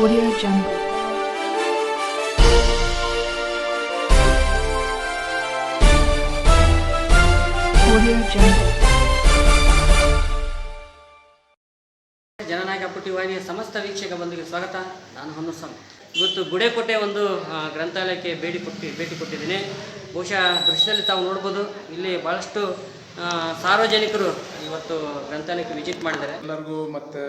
Audio Jungle. ಜನನಾಯಕ ಪುಟ್ಟಿ ವಾಹಿನಿಯ ಸಮಸ್ತ ವೀಕ್ಷಕ ಬಂಧುಗೆ ಸ್ವಾಗತ. ನಾನು ಹೊನ್ನಸ್ವಾಮಿ ಇವತ್ತು ಗುಡೇಕೋಟೆ ಒಂದು ಗ್ರಂಥಾಲಯಕ್ಕೆ ಭೇಟಿ ಕೊಟ್ಟು, ಭೇಟಿ ಕೊಟ್ಟಿದ್ದೀನಿ. ಬಹುಶಃ ದೃಶ್ಯದಲ್ಲಿ ತಾವು ನೋಡ್ಬೋದು. ಇಲ್ಲಿ ಭಾಳಷ್ಟು ಸಾರ್ವಜನಿಕರು ಇವತ್ತು ಗ್ರಂಥಾಲಯಕ್ಕೆ ವಿಸಿಟ್ ಮಾಡಿದ್ದಾರೆ. ಎಲ್ಲರಿಗೂ ಮತ್ತೆ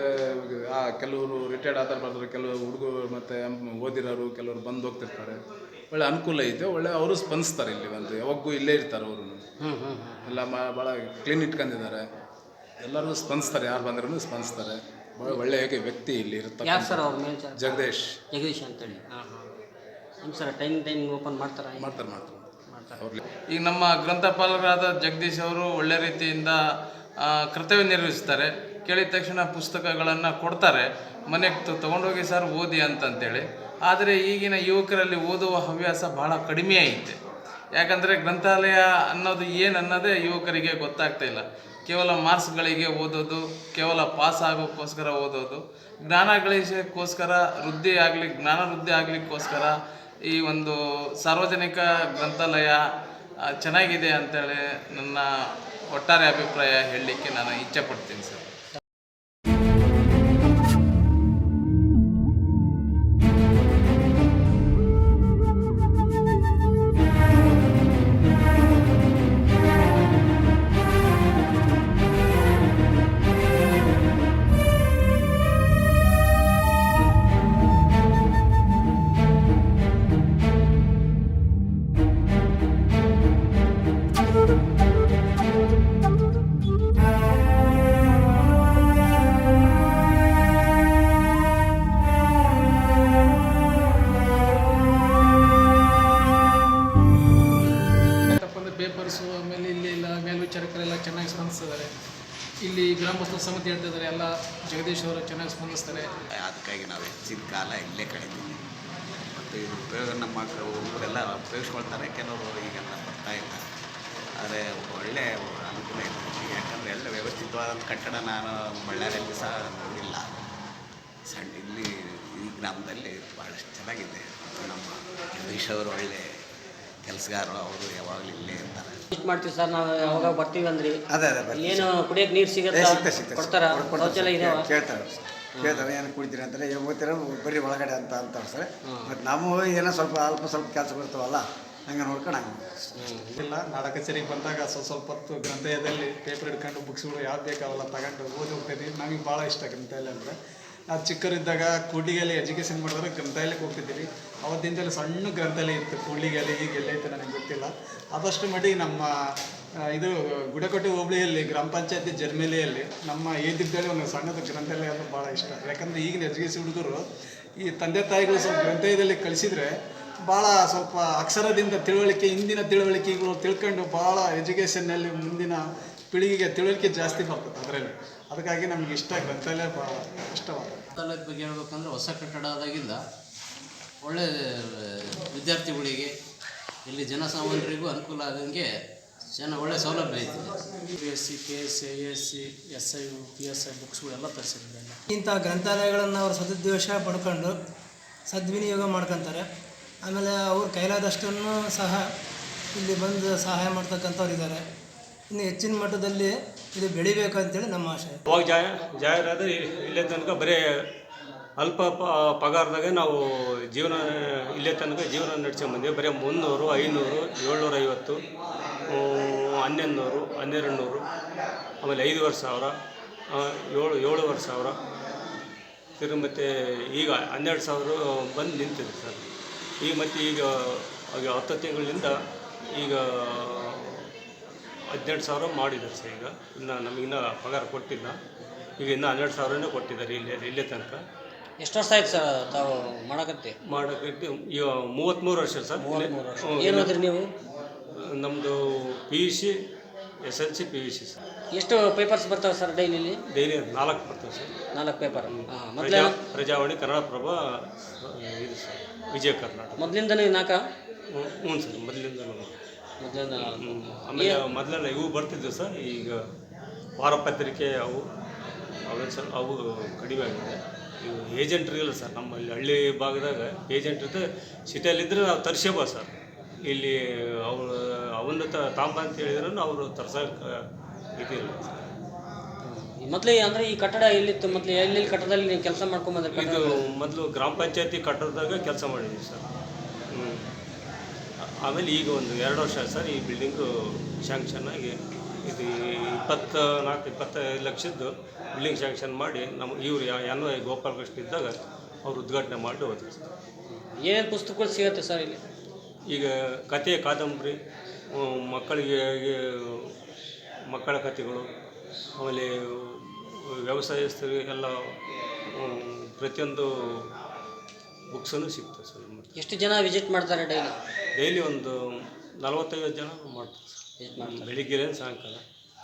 ಆ ಕೆಲವರು ರಿಟೈರ್ಡ್ ಆತರ ಬರ್ತಾರೆ ಕೆಲವು ಹುಡುಗರು ಮತ್ತೆ ಓದಿರೋರು ಕೆಲವರು ಬಂದು ಹೋಗ್ತಿರ್ತಾರೆ. ಒಳ್ಳೆ ಅನುಕೂಲ ಐತೆ ಒಳ್ಳೆ ಅವರು ಸ್ಪಂದಿಸ್ತಾರೆ ಇಲ್ಲಿ ಬಂದು ಯಾವಾಗೂ ಇಲ್ಲೇ ಇರ್ತಾರೆ ಅವರು. ಎಲ್ಲ ಬಹಳ ಭಾಳ ಕ್ಲೀನ್ ಇಟ್ಕೊಂಡಿದ್ದಾರೆ. ಎಲ್ಲರೂ ಸ್ಪಂದಿಸ್ತಾರೆ ಯಾರು ಬಂದ್ರೂ ಸ್ಪಂದಿಸ್ತಾರೆ. ಭಾಳ ಒಳ್ಳೆಯ ವ್ಯಕ್ತಿ ಇಲ್ಲಿ ಇರ್ತಾರೆ ಯಾರು ಸರ್ ಅವ್ರ ಜಗದೀಶ್. ಜಗದೀಶ್ ಅಂತೇಳಿ. ಹಾಂ ಸರ್ ಟೈಮ್ ಟೈಮ್ ಓಪನ್ ಮಾಡ್ತಾರಾ? ಮಾಡ್ತಾರೆ ಮಾಡ್ತಾರೆ. ಈಗ ನಮ್ಮ ಗ್ರಂಥಪಾಲರಾದ ಜಗದೀಶ್ ಅವರು ಒಳ್ಳೆ ರೀತಿಯಿಂದ ಕರ್ತವ್ಯ ನಿರ್ವಹಿಸ್ತಾರೆ. ಕೇಳಿದ ತಕ್ಷಣ ಪುಸ್ತಕಗಳನ್ನು ಕೊಡ್ತಾರೆ. ಮನೆಗೆ ತೊಗೊಂಡೋಗಿ ಸರ್ ಓದಿ ಅಂತಂತೇಳಿ. ಆದರೆ ಈಗಿನ ಯುವಕರಲ್ಲಿ ಓದುವ ಹವ್ಯಾಸ ಬಹಳ ಕಡಿಮೆ ಐತೆ. ಯಾಕಂದರೆ ಗ್ರಂಥಾಲಯ ಅನ್ನೋದು ಏನು ಅನ್ನೋದೇ ಯುವಕರಿಗೆ ಗೊತ್ತಾಗ್ತಾ ಇಲ್ಲ. ಕೇವಲ ಮಾರ್ಕ್ಸ್ಗಳಿಗೆ ಓದೋದು, ಕೇವಲ ಪಾಸ್ ಆಗೋಕ್ಕೋಸ್ಕರ ಓದೋದು. ಜ್ಞಾನ ಗಳಿಸೋಕ್ಕೋಸ್ಕರ, ವೃದ್ಧಿ ಆಗಲಿ, ಜ್ಞಾನ ವೃದ್ಧಿ ಆಗಲಿಕ್ಕೋಸ್ಕರ ಈ ಒಂದು ಸಾರ್ವಜನಿಕ ಗ್ರಂಥಾಲಯ ಚೆನ್ನಾಗಿದೆ ಅಂತೇಳಿ ನನ್ನ ಒಟ್ಟಾರೆ ಅಭಿಪ್ರಾಯ ಹೇಳಲಿಕ್ಕೆ ನಾನು ಇಚ್ಛೆ ಪಡ್ತೀನಿ ಸರ್. ಪೇಪರ್ಸು ಆಮೇಲೆ ಇಲ್ಲಿ ಎಲ್ಲ ಮೇಲ್ವಿಚಾರಕರೆಲ್ಲ ಚೆನ್ನಾಗಿ ಸ್ಪಂದಿಸ್ತಿದ್ದಾರೆ ಇಲ್ಲಿ ಗ್ರಾಮಸ್ಥ ಸಮಿತಿ ಹೇಳ್ತಿದ್ದಾರೆ ಎಲ್ಲ ಜಗದೀಶ್ ಅವರು ಚೆನ್ನಾಗಿ ಸ್ಪಂದಿಸ್ತಾರೆ. ಅದಕ್ಕಾಗಿ ನಾವು ಹೆಚ್ಚಿನ ಕಾಲ ಇಲ್ಲೇ ಕಳೀತೀವಿ. ಮತ್ತು ಇದು ಉಪಯೋಗ ನಮ್ಮ ಹುಡುಗರೆಲ್ಲ ಉಪಯೋಗಿಸ್ಕೊಳ್ತಾರೆ. ಕೆಲವರು ಈಗೆಲ್ಲ ಬರ್ತಾ ಇಲ್ಲ. ಆದರೆ ಒಳ್ಳೆಯ ಅನುಕೂಲ ಇದೆ. ಯಾಕಂದರೆ ಎಲ್ಲ ವ್ಯವಸ್ಥಿತವಾದ ಕಟ್ಟಡ ನಾನು ಬಳ್ಳಾರಿಯಲ್ಲಿ ಸಹ ನೋಡಿಲ್ಲ. ಸಣ್ಣ, ಇಲ್ಲಿ ಈ ಗ್ರಾಮದಲ್ಲಿ ಭಾಳಷ್ಟು ಚೆನ್ನಾಗಿದೆ. ನಮ್ಮ ಜಗದೀಶ್ ಅವರು ಒಳ್ಳೆ ಕೆಲಸಗಾರರು ಅವರು ಯಾವಾಗಲೂ ಇಲ್ಲೇ ಇರ್ತಾರೆ. ಇಷ್ಟು ಮಾಡ್ತೀವಿ ಸರ್ ನಾವು ಯಾವಾಗ ಬರ್ತೀವಿ ಅಂದ್ರಿ? ಅದೇ ಅದೇ ಬರ್ತೀವಿ. ಏನು ಕುಡಿಯಕ್ಕೆ ನೀರು ಏ, ಸಿಗುತ್ತಾ ಸಿಗ್ತದೆ, ಸಿಗ್ತದೆ. ಕೊಡ್ತಾರಾ? ಕೊಡ್- ಕೊಡ್ತಾರೆ ಶೌಚಾಲಯ ಸರ್. ಇದಾವ ಕೇಳ್ತಾರೆ. ಕೇಳ್ತಾರೆ ಏನು ಕುಡಿತೀರಿ ಅಂತಾರೆ ಹೋಗ್ತೀರ? ಬರೀ ಒಳಗಡೆ ಅಂತ ಅಂತಾರೆ ಸರ್. ಮತ್ತು ನಾವು ಏನೋ ಸ್ವಲ್ಪ ಅಲ್ಪ ಸ್ವಲ್ಪ ಕೆಲಸ ಬರ್ತಾವಲ್ಲ ಹಂಗೆ ನೋಡ್ಕೊಂಡು ಹಂಗೆ ಇಲ್ಲ ನಾಡ ಕಚೇರಿಗೆ ಬಂದಾಗ ಸ್ವಲ್ಪ ಸ್ವಲ್ಪ ಹೊತ್ತು ಗ್ರಂಥಾಲಯದಲ್ಲಿ ಪೇಪರ್ ಹಿಡ್ಕೊಂಡು ಬುಕ್ಸ್ಗಳು ಯಾವ್ದು ಬೇಕಾವಲ್ಲ ತಗೊಂಡು ಓದಿ ಹೋಗ್ತಿದ್ವಿ ನಮಗೆ ಭಾಳ ಇಷ್ಟ ಗ್ರಂಥಾಲಯ ಅಂದರೆ. ನಾವು ಚಿಕ್ಕರಿದ್ದಾಗ ಕೂಡ್ಲಿಗೆಯಲ್ಲಿ ಎಜುಕೇಷನ್ ಮಾಡಿದ್ರೆ ಗ್ರಂಥಾಲಯಕ್ಕೆ ಹೋಗ್ತಿದ್ದೀವಿ ಅವತ್ತಿಂದಲೇ ಸಣ್ಣ ಗ್ರಂಥಾಲಯ ಇತ್ತು ಕೂಡ್ಲಿಗೆಯಲ್ಲಿ ಈಗ ಎಲ್ಲೈತೆ ನನಗೆ ಗೊತ್ತಿಲ್ಲ. ಆದಷ್ಟು ಮಟ್ಟಿಗೆ ನಮ್ಮ ಇದು ಗುಡಕೋಟೆ ಹೋಬಳಿಯಲ್ಲಿ, ಗ್ರಾಮ ಪಂಚಾಯತಿ ಜರ್ಮೇಲಿಯಲ್ಲಿ ನಮ್ಮ ಏದಿದ್ದಲ್ಲಿ ಒಂದು ಸಣ್ಣದ ಗ್ರಂಥಾಲಯ ಅಂದ್ರೆ ಭಾಳ ಇಷ್ಟ. ಯಾಕಂದರೆ ಈಗಿನ ಎಜುಕೇಷನ್ ಹುಡುಗರು ಈ ತಂದೆ ತಾಯಿಗಳು ಸ್ವಲ್ಪ ಗ್ರಂಥಾಲಯದಲ್ಲಿ ಕಳಿಸಿದರೆ ಭಾಳ ಸ್ವಲ್ಪ ಅಕ್ಷರದಿಂದ ತಿಳುವಳಿಕೆ ಇಂದಿನ ತಿಳುವಳಿಕೆಗಳು ತಿಳ್ಕೊಂಡು ಭಾಳ ಎಜುಕೇಷನ್ನಲ್ಲಿ ಮುಂದಿನ ಪೀಳಿಗೆಗೆ ತಿಳುವಳಿಕೆ ಜಾಸ್ತಿ ಬರ್ತದೆ ಅದರಲ್ಲಿ. ಅದಕ್ಕಾಗಿ ನಮ್ಗೆ ಇಷ್ಟ ಗ್ರಂಥಾಲಯ ಭಾಳ ಇಷ್ಟವಾದ ಗ್ರಂಥಾಲಯದ ಬಗ್ಗೆ ಹೇಳ್ಬೇಕಂದ್ರೆ ಹೊಸ ಕಟ್ಟಡ ಆದಾಗಿಂದ ಒಳ್ಳೆ ವಿದ್ಯಾರ್ಥಿಗಳಿಗೆ ಇಲ್ಲಿ ಜನಸಾಮಾನ್ಯರಿಗೂ ಅನುಕೂಲ ಆದಂಗೆ ಜನ ಒಳ್ಳೆ ಸೌಲಭ್ಯ ಐತಿ. P S C K S C A S C S I U P S I ಬುಕ್ಸ್ಗಳೆಲ್ಲ ತರಿಸಿದ್ದಾರೆ. ಇಂಥ ಗ್ರಂಥಾಲಯಗಳನ್ನು ಅವರು ಸದುದ್ದೇಶ ಪಡ್ಕೊಂಡು ಸದ್ವಿನಿಯೋಗ ಮಾಡ್ಕೊತಾರೆ. ಆಮೇಲೆ ಅವ್ರ ಕೈಲಾದಷ್ಟನ್ನು ಸಹ ಇಲ್ಲಿ ಬಂದು ಸಹಾಯ ಮಾಡ್ತಕ್ಕಂಥವ್ರು ಇದ್ದಾರೆ ಇನ್ನು ಹೆಚ್ಚಿನ ಮಟ್ಟದಲ್ಲಿ ಇದು ಬೆಳಿಬೇಕು ಅಂತೇಳಿ ನಮ್ಮ ಆಶೆ ಅವಾಗ ಜಾಯ ಜಾಹೀರಾದ್ರೆ ಇಲ್ಲೇ ತನಕ ಬರೀ ಅಲ್ಪ ಪ ಪಗಾರದಾಗ ನಾವು ಜೀವನ, ಇಲ್ಲೇ ತನಕ ಜೀವನ ನಡ್ಸ್ಕೊಂಬಂದೀವಿ ಬರೀ ಮುನ್ನೂರು, ಐನೂರು ಏಳ್ನೂರ ಐವತ್ತು ಹನ್ನೊಂದು ನೂರು ಹನ್ನೆರಡು ನೂರು ಆಮೇಲೆ ಐದುವರೆ ಸಾವಿರ ಏಳು, ಏಳುವರೆ ಸಾವಿರ. ತಿರುಗಿ ಮತ್ತು ಈಗ ಹನ್ನೆರಡು ಸಾವಿರ ಬಂದು ನಿಂತಿದೆ ಸರ್. ಈಗ ಮತ್ತು ಈಗ ಹತ್ತು ತಿಂಗಳಿಂದ ಈಗ ಹದಿನೆಂಟು ಸಾವಿರ ಮಾಡಿದ್ದಾರೆ ಸರ್ ಈಗ. ಇನ್ನು ನಮಗಿನ್ನ ಪಗಾರ ಕೊಟ್ಟಿಲ್ಲ. ಈಗ ಇನ್ನೂ ಹನ್ನೆರಡು ಸಾವಿರನೇ ಕೊಟ್ಟಿದ್ದಾರೆ ಇಲ್ಲೇ ಇಲ್ಲೇ ತನಕ. ಎಷ್ಟು ವರ್ಷ ಆಯ್ತು ಸರ್ ತಾವು ಮಾಡಕತ್ತಿ? ಮಾಡೋಕ್ಕೆ ಈಗ ಮೂವತ್ತ್ಮೂರು ವರ್ಷ ಸರ್. ಮೂವತ್ತ್ಮೂರು ವರ್ಷ. ಹ್ಞೂ, ಏನು ಓದ್ರಿ ನೀವು? ನಮ್ಮದು P U C S L C P U C sir. ಎಷ್ಟು ಪೇಪರ್ಸ್ ಬರ್ತಾವೆ ಸರ್ ಡೈಲಿ ಡೈಲಿ ನಾಲ್ಕು ಬರ್ತವೆ ಸರ್. ನಾಲ್ಕು ಪೇಪರ್ ಹಾಂ ಪ್ರಜಾ ಮೊದಲೇ ಪ್ರಜಾವಾಣಿ ಕನ್ನಡಪ್ರಭ ಇದು ಸರ್ ವಿಜಯ ಕರ್ನಾಟಕ. ಮೊದಲಿಂದನೇ ನಾಲ್ಕ? ಹ್ಞೂ ಸರ್ ಮೊದಲಿಂದ ಆಮೇಲೆ ಮೊದಲೆಲ್ಲ ಇವು ಬರ್ತಿದ್ವು ಸರ್ ಈಗ ವಾರಪತ್ರಿಕೆ ಅವು ಅವೆಲ್ಲ ಸ್ವಲ್ಪ ಅವು ಕಡಿಮೆ ಆಗಿದೆ. ಇವು ಏಜೆಂಟ್ರಿಗಿಲ್ಲ ಸರ್ ನಮ್ಮಲ್ಲಿ ಹಳ್ಳಿ ಭಾಗದಾಗ ಏಜೆಂಟ್ ಇದ್ದು ಸಿಟಿಯಲ್ಲಿದ್ದರೆ ನಾವು ತರಿಸ್ಕೋಬೋದು ಸರ್. ಇಲ್ಲಿ ಅವರು ಅವನ್ನ ತ ತಾಂಬ ಅಂತ ಹೇಳಿದ್ರು ಅವರು ತರ್ಸೋಕೆ ಇದಿಲ್ಲ ಸರ್. ಮೊದಲೇ ಅಂದರೆ ಈ ಕಟ್ಟಡ ಎಲ್ಲಿತ್ತು? ಮೊದಲು ಎಲ್ಲೆಲ್ಲಿ ಕಟ್ಟಡದಲ್ಲಿ ನೀವು ಕೆಲಸ ಮಾಡ್ಕೊಂಬಂದ್ರೆ ಇದು ಮೊದಲು ಗ್ರಾಮ ಪಂಚಾಯತಿ ಕಟ್ಟಡದಾಗ ಕೆಲಸ ಮಾಡಿದ್ವಿ ಸರ್. ಹ್ಞೂ ಆಮೇಲೆ ಈಗ ಒಂದು ಎರಡು ವರ್ಷ ಸರ್ ಈ ಬಿಲ್ಡಿಂಗು ಶ್ಯಾಂಕ್ಷನ್ ಆಗಿ. ಇದು ಇಪ್ಪತ್ತ ನಾಲ್ಕು ಇಪ್ಪತ್ತೈದು ಲಕ್ಷದ್ದು ಬಿಲ್ಡಿಂಗ್ ಶ್ಯಾಂಕ್ಷನ್ ಮಾಡಿ ನಮ್ಮ ಇವರು ಎನ್ ವೈ ಗೋಪಾಲಕೃಷ್ಣ ಇದ್ದಾಗ ಅವ್ರು ಉದ್ಘಾಟನೆ ಮಾಡಿ ಹೋದ್ರು. ಏನೇನು ಪುಸ್ತಕಗಳು ಸಿಗುತ್ತೆ ಸರ್ ಇಲ್ಲಿ? ಈಗ ಕತೆ ಕಾದಂಬರಿ ಮಕ್ಕಳಿಗೆ ಮಕ್ಕಳ ಕಥೆಗಳು ಆಮೇಲೆ ವ್ಯವಸಾಯಸ್ಥರಿಗೆಲ್ಲ ಪ್ರತಿಯೊಂದು ಬುಕ್ಸನ್ನು ಸಿಗ್ತದೆ ಸರ್ ಮತ್ತು ಎಷ್ಟು ಜನ ವಿಸಿಟ್ ಮಾಡ್ತಾರೆ ಡೈಲಿ? ಡೈಲಿ ಒಂದು ನಲವತ್ತೈವತ್ತು ಜನ ಮಾಡ್ತಾರೆ ಸರ್. ವಿಸಿಟ್ ಮಾಡ್ತಾರೆ. ಬೆಳಿಗ್ಗೆ ಸಾಯಂಕಾಲ.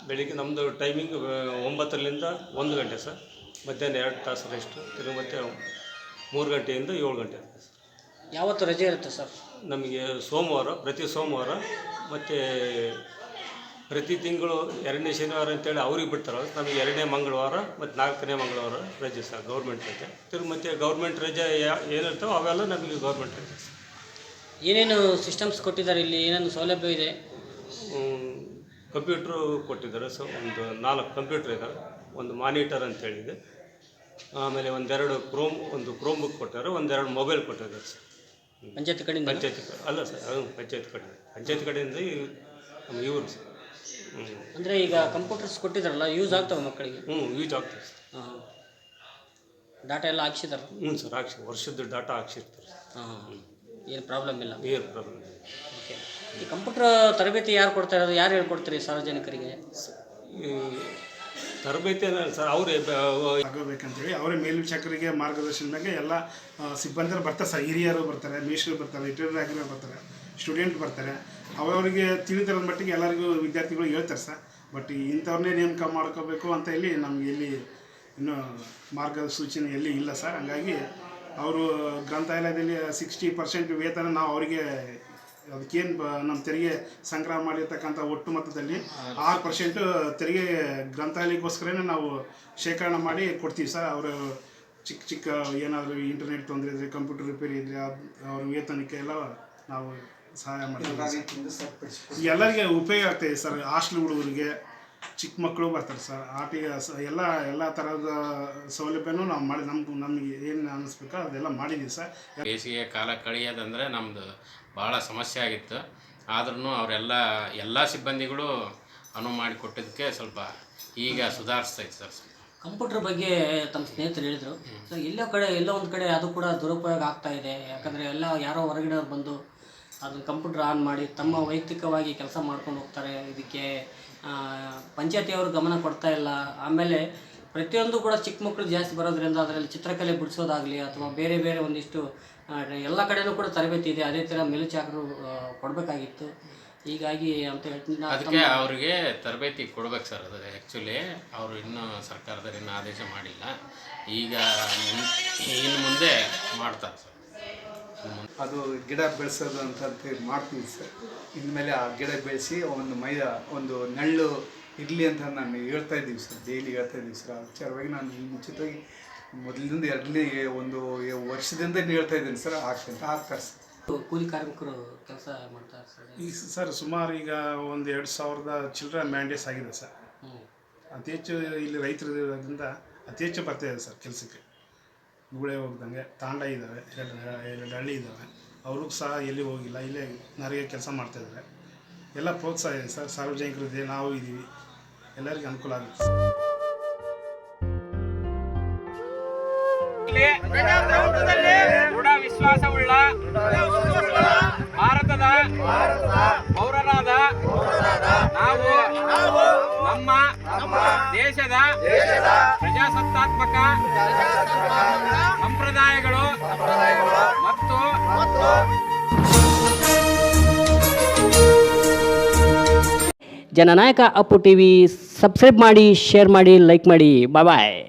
ಬೆಳಿಗ್ಗೆ ನಮ್ಮದು ಟೈಮಿಂಗ್ ಒಂಬತ್ತರಿಂದ ಒಂದು ಗಂಟೆ ಸರ್. ಮಧ್ಯಾಹ್ನ ಎರಡು ತಾಸು ರೆಸ್ಟು ತಿರುಗಿ ಮತ್ತೆ ಮೂರು ಗಂಟೆಯಿಂದ ಏಳು ಗಂಟೆ ಇರುತ್ತೆ ಸರ್. ಯಾವತ್ತು ರಜೆ ಇರುತ್ತೆ ಸರ್? ನಮಗೆ ಸೋಮವಾರ ಪ್ರತಿ ಸೋಮವಾರ ಮತ್ತು ಪ್ರತಿ ತಿಂಗಳು ಎರಡನೇ ಶನಿವಾರ ಅಂತೇಳಿ ಅವ್ರಿಗೆ ಬಿಡ್ತಾರೆ ನಮಗೆ ಎರಡನೇ ಮಂಗಳವಾರ ಮತ್ತು ನಾಲ್ಕನೇ ಮಂಗಳವಾರ ರಜೆ ಸರ್ ಗೌರ್ಮೆಂಟ್ ರಜೆ. ತಿರುಗಿ ಮತ್ತೆ ಗೌರ್ಮೆಂಟ್ ರಜೆ ಏನಿರ್ತಾವೆ ಅವೆಲ್ಲ ನಮಗೆ ಗೌರ್ಮೆಂಟ್ ರಜೆ ಸರ್. ಏನೇನು ಸಿಸ್ಟಮ್ಸ್ ಕೊಟ್ಟಿದ್ದಾರೆ ಇಲ್ಲಿ ಏನೇನು ಸೌಲಭ್ಯ ಇದೆ? ಕಂಪ್ಯೂಟ್ರು ಕೊಟ್ಟಿದ್ದಾರೆ ಸೊ ಒಂದು ನಾಲ್ಕು ಕಂಪ್ಯೂಟ್ರ್ ಇದ್ದಾರೆ ಒಂದು ಮಾನಿಟರ್ ಅಂತ ಹೇಳಿದೆ ಆಮೇಲೆ ಒಂದೆರಡು ಕ್ರೋಮ್ ಒಂದು ಕ್ರೋಮ್ ಬುಕ್ ಕೊಟ್ಟಾರೆ ಒಂದೆರಡು ಮೊಬೈಲ್ ಕೊಟ್ಟಿದ್ದಾರೆ ಸರ್. ಪಂಚಾಯತ್ ಕಡೆಯಿಂದ ಪಂಚಾಯತ್ ಅಲ್ಲ ಸರ್ ಅದು ಪಂಚಾಯತ್ ಕಡೆ ಪಂಚಾಯತ್ ಕಡೆಯಿಂದ ಇವರು ಸರ್. ಹ್ಞೂ ಅಂದರೆ ಈಗ ಕಂಪ್ಯೂಟರ್ಸ್ ಕೊಟ್ಟಿದ್ದಾರಲ್ಲ ಯೂಸ್ ಆಗ್ತವೆ ಮಕ್ಕಳಿಗೆ? ಹ್ಞೂ ಯೂಸ್ ಆಗ್ತದೆ ಸರ್ ಹಾಂ. ಡಾಟಾ ಎಲ್ಲ ಹಾಕ್ಸಿದಾರೆ? ಹ್ಞೂ ಸರ್ ಹಾಕ್ಸಿ ವರ್ಷದ ಡಾಟಾ ಹಾಕ್ಸಿರ್ತಾರೆ. ಹಾಂ. ಏನು ಪ್ರಾಬ್ಲಮ್ ಇಲ್ಲ? ಏನು ಪ್ರಾಬ್ಲಮ್ ಓಕೆ ಈ ಕಂಪ್ಯೂಟರ್ ತರಬೇತಿ ಯಾರು ಕೊಡ್ತಾ ಇರೋದು? ಯಾರು ಹೇಳ್ಕೊಡ್ತೀರಿ ಸಾರ್ವಜನಿಕರಿಗೆ? ಈ ತರಬೇತಿ ಏನ ಸರ್ ಅವರೇ ಆಗೋಬೇಕಂತೇಳಿ ಅವರೇ ಮೇಲ್ವಿಚಾರಕರಿಗೆ ಮಾರ್ಗದರ್ಶನದಾಗೆ ಎಲ್ಲ ಸಿಬ್ಬಂದಿರು ಬರ್ತಾರೆ ಸರ್ ಹಿರಿಯರು ಬರ್ತಾರೆ ಮೇಷರು ಬರ್ತಾರೆ ರಿಟೈರ್ಡ್ ಆಗಿರೋ ಬರ್ತಾರೆ. ಸ್ಟೂಡೆಂಟ್ ಬರ್ತಾರೆ. ಅವರವರಿಗೆ ತಿಳಿದಿರೋ ಮಟ್ಟಿಗೆ ಎಲ್ಲರಿಗೂ ವಿದ್ಯಾರ್ಥಿಗಳು ಹೇಳ್ತಾರೆ ಸರ್. ಬಟ್ ಇಂಥವ್ರನ್ನೇ ನೇಮಕ ಮಾಡ್ಕೋಬೇಕು ಅಂತ ಇಲ್ಲಿ ನಮ್ಗೆ ಎಲ್ಲಿ ಇನ್ನೂ ಮಾರ್ಗಸೂಚನೆ ಎಲ್ಲಿ ಇಲ್ಲ ಸರ್. ಹಂಗಾಗಿ ಅವರು ಗ್ರಂಥಾಲಯದಲ್ಲಿ ಸಿಕ್ಸ್ಟಿ ಪರ್ಸೆಂಟ್ ವೇತನ ನಾವು ಅವರಿಗೆ ಅದಕ್ಕೇನು ನಮ್ಮ ತೆರಿಗೆ ಸಂಗ್ರಹ ಮಾಡಿರ್ತಕ್ಕಂಥ ಒಟ್ಟು ಮೊತ್ತದಲ್ಲಿ ಆರು ಪರ್ಸೆಂಟ್ ತೆರಿಗೆ ಗ್ರಂಥಾಲಯಕ್ಕೋಸ್ಕರನೇ ನಾವು ಶೇಖರಣೆ ಮಾಡಿ ಕೊಡ್ತೀವಿ ಸರ್. ಅವರು ಚಿಕ್ಕ ಚಿಕ್ಕ ಏನಾದರೂ ಇಂಟರ್ನೆಟ್ ತೊಂದರೆ ಇದ್ದರೆ ಕಂಪ್ಯೂಟರ್ ರಿಪೇರಿ ಇದ್ದರೆ ಅವ್ರ ವೇತನಕ್ಕೆ ಎಲ್ಲ ನಾವು ಸಹಾಯ ಮಾಡ್ತೀವಿ ಸರ್. ಎಲ್ಲರಿಗೆ ಉಪಯೋಗ ಆಗ್ತಾಯಿದೆ ಸರ್. ಹಾಸ್ಟೆಲ್ ಹುಡುಗರಿಗೆ ಚಿಕ್ಕ ಮಕ್ಕಳು ಬರ್ತಾರೆ ಸರ್. ಆಟಿಗೆ ಸ ಎಲ್ಲ ಎಲ್ಲ ಥರದ ಸೌಲಭ್ಯನೂ ನಾವು ಮಾಡಿ ನಮ್ಗೆ ನಮಗೆ ಏನು ಅನ್ನಿಸ್ಬೇಕೋ ಅದೆಲ್ಲ ಮಾಡಿದ್ದೀವಿ ಸರ್. ಬೇಸಿಗೆ ಕಾಲ ಕಳೆಯೋದಂದರೆ ನಮ್ಮದು ಭಾಳ ಸಮಸ್ಯೆ ಆಗಿತ್ತು. ಆದ್ರೂ ಅವರೆಲ್ಲ ಎಲ್ಲ ಸಿಬ್ಬಂದಿಗಳು ಅನುವು ಮಾಡಿಕೊಟ್ಟಿದ್ದಕ್ಕೆ ಸ್ವಲ್ಪ ಈಗ ಸುಧಾರಿಸ್ತೈತೆ ಸರ್. ಕಂಪ್ಯೂಟರ್ ಬಗ್ಗೆ ತಮ್ಮ ಸ್ನೇಹಿತರು ಹೇಳಿದರು. ಸೊ ಎಲ್ಲೋ ಕಡೆ ಎಲ್ಲೋ ಒಂದು ಕಡೆ ಅದು ಕೂಡ ದುರುಪಯೋಗ ಆಗ್ತಾ ಇದೆ. ಯಾಕಂದರೆ ಎಲ್ಲ ಯಾರೋ ಹೊರಗಡೆಯವ್ರು ಬಂದು ಅದನ್ನ ಕಂಪ್ಯೂಟರ್ ಆನ್ ಮಾಡಿ ತಮ್ಮ ವೈಯಕ್ತಿಕವಾಗಿ ಕೆಲಸ ಮಾಡ್ಕೊಂಡು ಹೋಗ್ತಾರೆ. ಇದಕ್ಕೆ ಪಂಚಾಯತಿಯವರು ಗಮನ ಕೊಡ್ತಾ ಇಲ್ಲ. ಆಮೇಲೆ ಪ್ರತಿಯೊಂದು ಕೂಡ ಚಿಕ್ಕ ಮಕ್ಕಳು ಜಾಸ್ತಿ ಬರೋದ್ರಿಂದ ಅದರಲ್ಲಿ ಚಿತ್ರಕಲೆ ಬಿಡಿಸೋದಾಗಲಿ ಅಥವಾ ಬೇರೆ ಬೇರೆ ಒಂದಿಷ್ಟು ಎಲ್ಲ ಕಡೆಯೂ ಕೂಡ ತರಬೇತಿ ಇದೆ. ಅದೇ ಥರ ಮೇಲುಚಾಕರು ಕೊಡಬೇಕಾಗಿತ್ತು. ಹೀಗಾಗಿ ಅಂತ ಹೇಳ್ತೀನಿ. ಅದಕ್ಕೆ ಅವರಿಗೆ ತರಬೇತಿ ಕೊಡ್ಬೇಕು ಸರ್ ಅದು. ಆ್ಯಕ್ಚುಲಿ ಅವರು ಇನ್ನೂ ಸರ್ಕಾರದವ್ರು ಇನ್ನೂ ಆದೇಶ ಮಾಡಿಲ್ಲ. ಈಗ ಇನ್ನು ಮುಂದೆ ಮಾಡ್ತಾರೆ ಸರ್. ಅದು ಗಿಡ ಬೆಳೆಸೋದು ಅಂತ ಹೇಳಿ ಮಾಡ್ತೀವಿ ಸರ್. ಇನ್ಮೇಲೆ ಆ ಗಿಡ ಬೆಳೆಸಿ ಒಂದು ಮೈ ಒಂದು ನೆಳ್ಳು ಇರಲಿ ಅಂತ ನಾನು ಹೇಳ್ತಾ ಇದ್ದೀವಿ ಸರ್. ಡೈಲಿ ಹೇಳ್ತಾ ಇದ್ದೀವಿ ಸರ್. ಆ ವಿಚಾರವಾಗಿ ನಾನು ಮುಂಚಿತವಾಗಿ ಮೊದಲಿಂದ ಎರಡನೇ ಒಂದು ವರ್ಷದಿಂದ ಹೇಳ್ತಾ ಇದ್ದೀನಿ ಸರ್. ಆಗ್ತಂತ ಆಗ್ತಾರೆ ಸರ್. ಕೂಲಿ ಕಾರ್ಮಿಕರು ಕೆಲಸ ಮಾಡ್ತಾರೆ ಸರ್. ಈ ಸರ್ ಸುಮಾರು ಈಗ ಒಂದು ಎರಡು ಸಾವಿರದ ಚಿಲ್ಡ್ರ ಮ್ಯಾಂಡೇಸ್ ಆಗಿದೆ ಸರ್. ಹ್ಮ್. ಅತಿ ಹೆಚ್ಚು ಇಲ್ಲಿ ರೈತರು ಇರೋದ್ರಿಂದ ಅತಿ ಹೆಚ್ಚು ಬರ್ತಾ ಇದೆ ಸರ್ ಕೆಲಸಕ್ಕೆ. ಗುಳೆ ಹೋಗ್ದಂಗೆ ತಾಂಡ ಇದ್ದಾವೆ, ಎರಡು ಎರಡು ಹಳ್ಳಿ ಇದ್ದಾವೆ. ಅವ್ರಿಗೂ ಸಹ ಎಲ್ಲಿ ಹೋಗಿಲ್ಲ, ಇಲ್ಲೇ ನರಿಗೆ ಕೆಲಸ ಮಾಡ್ತಾಯಿದ್ದಾರೆ ಎಲ್ಲ ಪ್ರೋತ್ಸಾಹ ಇದೆ ಸರ್, ಸಾರ್ವಜನಿಕರು ನಾವು ಇದ್ದೀವಿ. ಎಲ್ಲರಿಗೂ ಅನುಕೂಲ ಆಗುತ್ತೆ ವಿಶ್ವಾಸವುಳ್ಳ, ಭಾರತದ ದೇಶದ ಪ್ರಜಾಸತ್ತಾತ್ಮಕ ಸಂಪ್ರದಾಯಗಳು ಮತ್ತು ಜನನಾಯಕ ಅಪ್ಪು ಟಿವಿ ಸಬ್ಸ್ಕ್ರೈಬ್ ಮಾಡಿ ಶೇರ್ ಮಾಡಿ ಲೈಕ್ ಮಾಡಿ. Bye bye